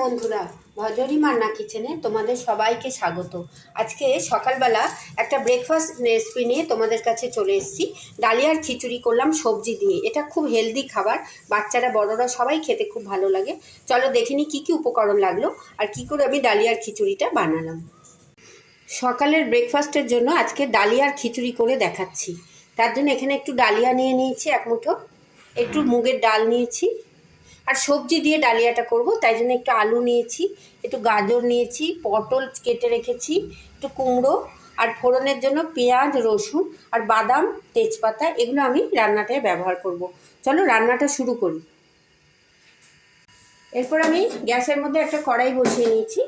বন্ধুরা ভজরি মান্না কিচেনে তোমাদের সবাইকে স্বাগত। আজকে সকালবেলা একটা ব্রেকফাস্ট রেসিপি নিয়ে তোমাদের কাছে চলে এসেছি। ডালিয়ার খিচুড়ি করলাম সবজি দিয়ে। এটা খুব হেলদি খাবার, বাচ্চারা, বড়রা সবাই খেতে খুব ভালো লাগে। চলো দেখিনি কি কি উপকরণ লাগল আর কি করে আমি ডালিয়ার খিচুড়িটা বানালাম। সকালের ব্রেকফাস্টের জন্য আজকে ডালিয়ার খিচুড়ি করে দেখাচ্ছি। তার জন্য এখানে একটু ডালিয়া নিয়ে নিয়েছি, এক মুঠো। একটু মুগের ডাল নিয়েছি। আর সবজি দিয়ে ডালিয়াটা করব, তাই জন্য একটু আলু নিয়েছি, একটু গাজর নিয়েছি, পটল কেটে রেখেছি, একটু কুমড়ো আর ফোড়নের জন্য পেঁয়াজ, রসুন আর বাদাম, তেজপাতা, এগুলো আমি রান্নাটায় ব্যবহার করব। চলো রান্নাটা শুরু করি। এরপর আমি গ্যাসের মধ্যে একটা কড়াই বসিয়ে নিয়েছি।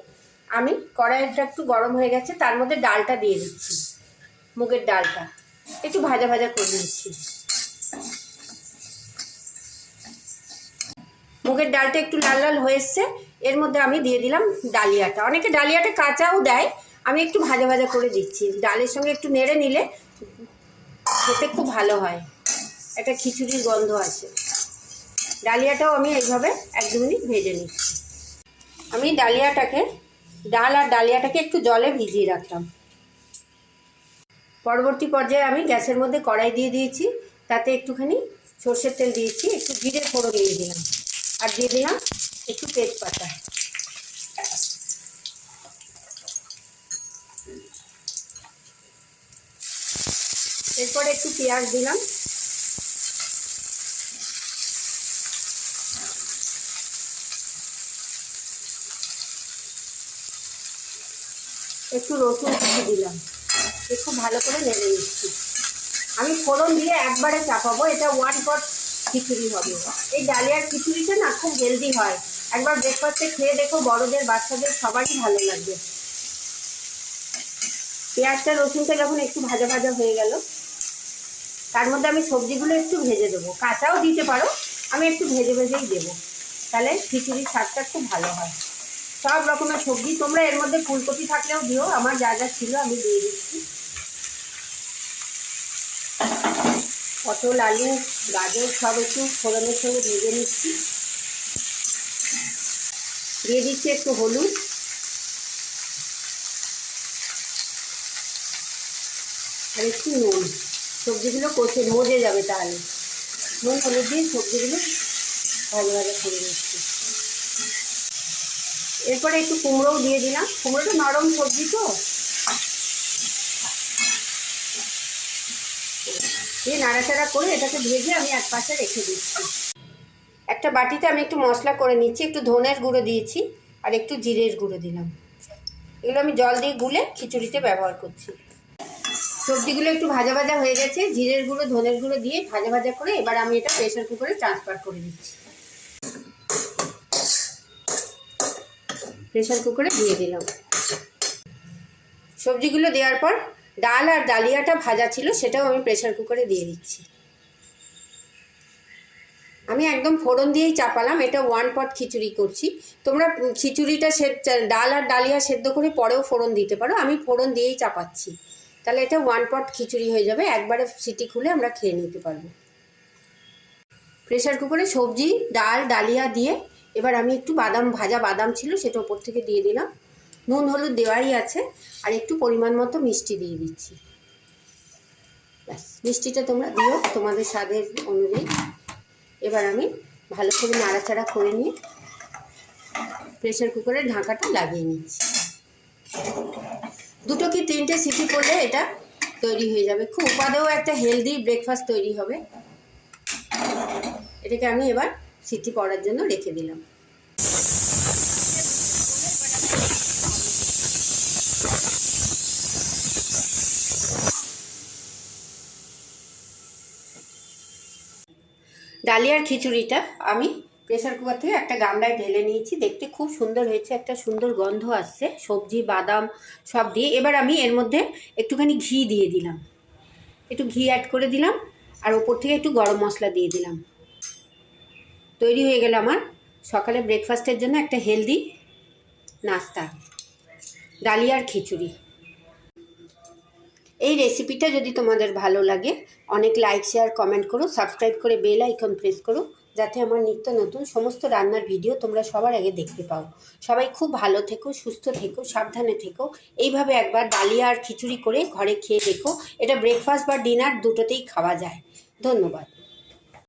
আমি কড়াইটা একটু গরম হয়ে গেছে, তার মধ্যে ডালটা দিয়ে দিচ্ছি, মুগের ডালটা। একটু ভাজা ভাজা করে নিচ্ছি। মুগের ডালটা একটু লাল লাল হয়ে এসছে। এর মধ্যে আমি দিয়ে দিলাম ডালিয়াটা। অনেকে ডালিয়াটা কাঁচাও দেয়, আমি একটু ভাজা ভাজা করে দিচ্ছি। ডালের সঙ্গে একটু নেড়ে নিলে খেতে খুব ভালো হয়। একটা খিচুড়ির গন্ধ আছে ডালিয়াটাও আমি এইভাবে এক দু মিনিট ভেজে নিচ্ছি। আমি ডালিয়াটাকে, ডাল আর ডালিয়াটাকে একটু জলে ভিজিয়ে রাখলাম। পরবর্তী পর্যায়ে আমি গ্যাসের মধ্যে কড়াই দিয়ে দিয়েছি। তাতে একটুখানি সর্ষের তেল দিয়েছি, একটু জিরে ফোড়ন দিয়ে দিলাম। আর দিয়ে দিলাম একটু তেজপাতা। এরপরে একটু পেঁয়াজ দিলাম। একটু রসুন কুচি দিলাম। একটু ভালো করে নেড়ে নিচ্ছি। আমি ফোড়ন দিয়ে একবারে চাপাবো, এটা ওয়ান পট খিচুড়ি হবে এই ডালিয়ার খিচুড়িটা না খুব হেলদি হয়। একবার ব্রেকফাস্টে খেয়ে দেখো বড়দের, বাচ্চাদের সবারই ভালো লাগবে। পেঁয়াজটা, রসুনটা যখন একটু ভাজা ভাজা হয়ে গেল, তার মধ্যে আমি সবজিগুলো একটু ভেজে দেবো। কাঁচাও দিতে পারো, আমি একটু ভেজে ভেজেই দেবো। তাহলে খিচুড়ির স্বাদটা খুব ভালো হয়। সব রকমের সবজি তোমরা এর মধ্যে ফুলকপি থাকলেও দিও, আমার যা যা ছিল আমি দিয়ে দিচ্ছি। পটল, আলু, গাজর সব একটু ফোড়নের সঙ্গে ভেজে নিচ্ছি। দিয়ে দিচ্ছি একটু হলুদ। আর একটু নুন। সবজিগুলো কষে মজে যাবে তাহলে। নুন, হলুদ দিয়ে সবজিগুলো ভাজা ভাজা করে নিচ্ছি। এরপরে একটু কুমড়োও দিয়ে দিলাম। কুমড়োটা নরম সবজি তো। নাড়াচাড়া করে এটাকে ভেজে আমি এক পাশে রেখে দিচ্ছি। একটা বাটিতে আমি একটু মশলা করে নিচ্ছি, একটু ধনের গুঁড়ো দিয়েছি আর একটু জিরের গুঁড়ো দিলাম। এগুলো আমি জল দিয়ে গুলে খিচুড়িতে ব্যবহার করছি। সবজিগুলো একটু ভাজা ভাজা হয়ে গেছে, জিরের গুঁড়ো, ধনের গুঁড়ো দিয়ে ভাজা ভাজা করে এবার আমি এটা প্রেশার কুকারে ট্রান্সফার করে দিচ্ছি প্রেশার কুকারে দিয়ে দিলাম। সবজিগুলো দেওয়ার পর ডাল আর ডালিয়াটা ভাজা ছিল, সেটাও আমি প্রেশার কুকারে দিয়ে দিচ্ছি। আমি একদম ফোড়ন দিয়েই চাপালাম, এটা ওয়ান পট খিচুড়ি করছি। তোমরা খিচুড়িটা সে ডাল আর ডালিয়া সেদ্ধ করে পরেও ফোড়ন দিতে পারো, আমি ফোড়ন দিয়েই চাপাচ্ছি। তাহলে এটা ওয়ান পট খিচুড়ি হয়ে যাবে, একবারে সিটি খুলে আমরা খেয়ে নিতে পারব। প্রেশার কুকারে সবজি, ডাল, ডালিয়া দিয়ে, এবার আমি একটু বাদাম, ভাজা বাদাম ছিল, সেটা ওপর থেকে দিয়ে দিলাম। নুন, হলুদ দেওয়াই আছে। আর একটু পরিমাণ মতো মিষ্টি দিয়ে দিচ্ছি। ব্যাস, মিষ্টিটা তোমরা দিও তোমাদের স্বাদের অনুযায়ী। এবার আমি ভালো করে নাড়াচাড়া করে নিয়ে প্রেশার কুকারের ঢাকাটা লাগিয়ে নিচ্ছি। দুটো কি তিনটে সিটি করলে এটা তৈরি হয়ে যাবে? খুব উপাদেও একটা হেলদি ব্রেকফাস্ট তৈরি হবে। এটাকে আমি এবার সিটি পড়ার জন্য রেখে দিলাম। ডালিয়ার খিচুড়িটা আমি প্রেশার কুকার থেকে একটা গামলায় ঢেলে নিয়েছি। দেখতে খুব সুন্দর হয়েছে, একটা সুন্দর গন্ধ আসছে। সবজি, বাদাম সব দিয়ে। এবার আমি এর মধ্যে একটুখানি ঘি দিয়ে দিলাম। একটু ঘি অ্যাড করে দিলাম আর ওপর থেকে একটু গরম মশলা দিয়ে দিলাম। তৈরি হয়ে গেল আমার সকালে ব্রেকফাস্টের জন্য একটা হেলদি নাস্তা। ডালিয়ার খিচুড়ি। এই রেসিপিটা যদি তোমাদের ভালো লাগে, অনেক লাইক শেয়ার কমেন্ট করো সাবস্ক্রাইব করে বেল আইকন প্রেস করো, যাতে আমার নিত্য নতুন সমস্ত রান্নার ভিডিও তোমরা সবার আগে দেখতে পাও। সবাই খুব ভালো থেকো, সুস্থ থেকো, সাবধানে থেকো। এইভাবে একবার ডালিয়া আর খিচুড়ি করে ঘরে খেয়ে দেখো। এটা ব্রেকফাস্ট বা ডিনার দুটোতেই খাওয়া যায়। ধন্যবাদ।